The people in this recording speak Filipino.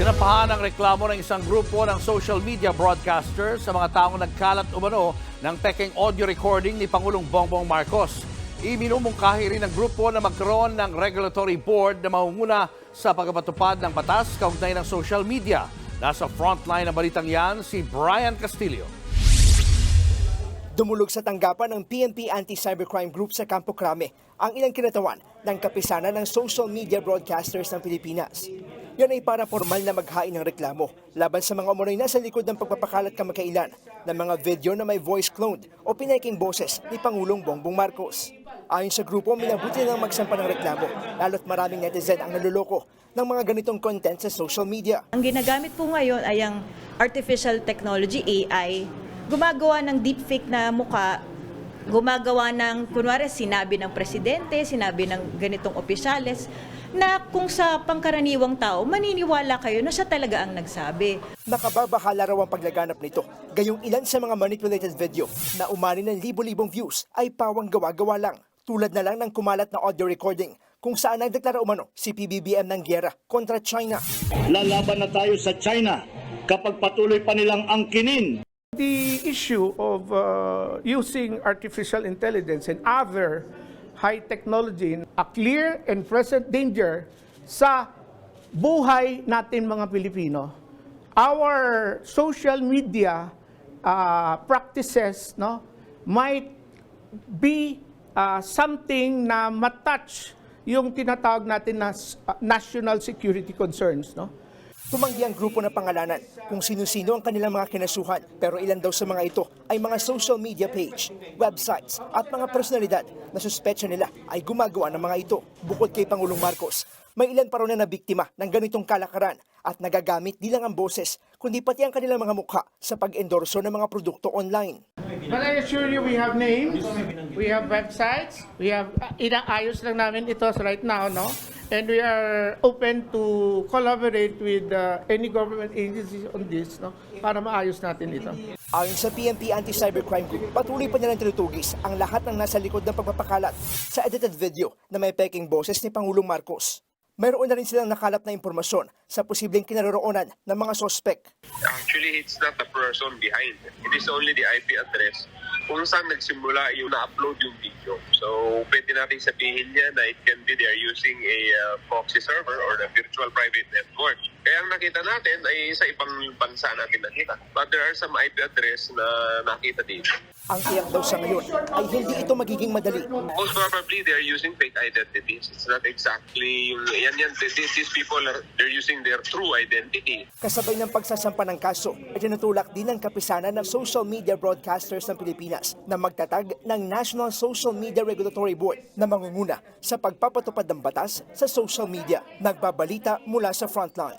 Sinampahan ang reklamo ng isang grupo ng social media broadcasters sa mga taong nagkalat umano ng peking audio recording ni Pangulong Bongbong Marcos. Iminumungkahi rin ng grupo na magkaroon ng regulatory board na mahunguna sa pagpapatupad ng batas kaugnay ng social media. Nasa frontline ng balitang yan si Brian Castillo. Dumulog sa tanggapan ng PNP Anti-Cybercrime Group sa Campo Crame ang ilang kinatawan ng kapisanan ng social media broadcasters ng Pilipinas. Yan ay para formal na maghain ng reklamo laban sa mga umunoy nasa likod ng pagpapakalat kamakailan ng mga video na may voice cloned o pinaking boses ni Pangulong Bongbong Marcos. Ayon sa grupo, minabuti ng magsampa ng reklamo lalo't maraming netizen ang naluloko ng mga ganitong content sa social media. Ang ginagamit po ngayon ay ang artificial technology, AI, gumagawa ng deepfake na muka, gumagawa ng, kunwari, sinabi ng presidente, sinabi ng ganitong opisyales, na kung sa pangkaraniwang tao, maniniwala kayo na siya talaga ang nagsabi. Nakababahala raw ang paglaganap nito. Gayong ilan sa mga manipulated video na umani ng libo-libong views ay pawang gawa-gawa lang. Tulad na lang ng kumalat na audio recording kung saan nagdeklara umano si PBBM ng giyera kontra China. lalaban na tayo sa China kapag patuloy pa nilang angkinin The issue of uh, using artificial intelligence and other high technology, a clear and present danger sa buhay natin mga Pilipino. Our social media uh, practices no, might be uh, something na matouch yung tinatawag natin na uh, national security concerns. No? Tumanggi ang grupo na pangalanan kung sino-sino ang kanilang mga kinasuhan pero ilan daw sa mga ito ay mga social media page, websites at mga personalidad na suspetsya nila ay gumagawa ng mga ito. Bukod kay Pangulong Marcos, may ilan pa raw na nabiktima ng ganitong kalakaran at nagagamit di lang ang boses kundi pati ang kanilang mga mukha sa pag-endorso ng mga produkto online. But I assure you, we have names, we have websites, we have, uh, inaayos lang namin ito right now, no? And we are open to collaborate with uh, any government agencies on this, no? Para maayos natin ito. Ayon sa PNP Anti-Cybercrime Group, patuloy pa nilang tinutugis ang lahat ng nasa likod ng pagpapakalat sa edited video na may peking boses ni Pangulong Marcos. Mayroon na rin silang nakalap na impormasyon sa posibleng kinaroroonan ng mga sospek. Actually, it's not the person behind. It is only the IP address kung saan nagsimula yung na-upload yung video. So, pwede natin sabihin niya na it can be they're using a uh, proxy server or the virtual private network. Kaya ang nakita natin ay sa ibang bansa natin nakita. But there are some IP address na nakita dito. Ang tiyak daw sa ngayon ay hindi ito magiging madali. Most probably, they're using fake identities. It's not exactly yung, yan yan, these, these people, are, they're using their true identity. Kasabay ng pagsasampa ng kaso ay tinutulak din ng kapisanan ng social media broadcasters ng Pilipinas na magtatag ng National Social Media Regulatory Board na mangunguna sa pagpapatupad ng batas sa social media. Nagbabalita mula sa frontline.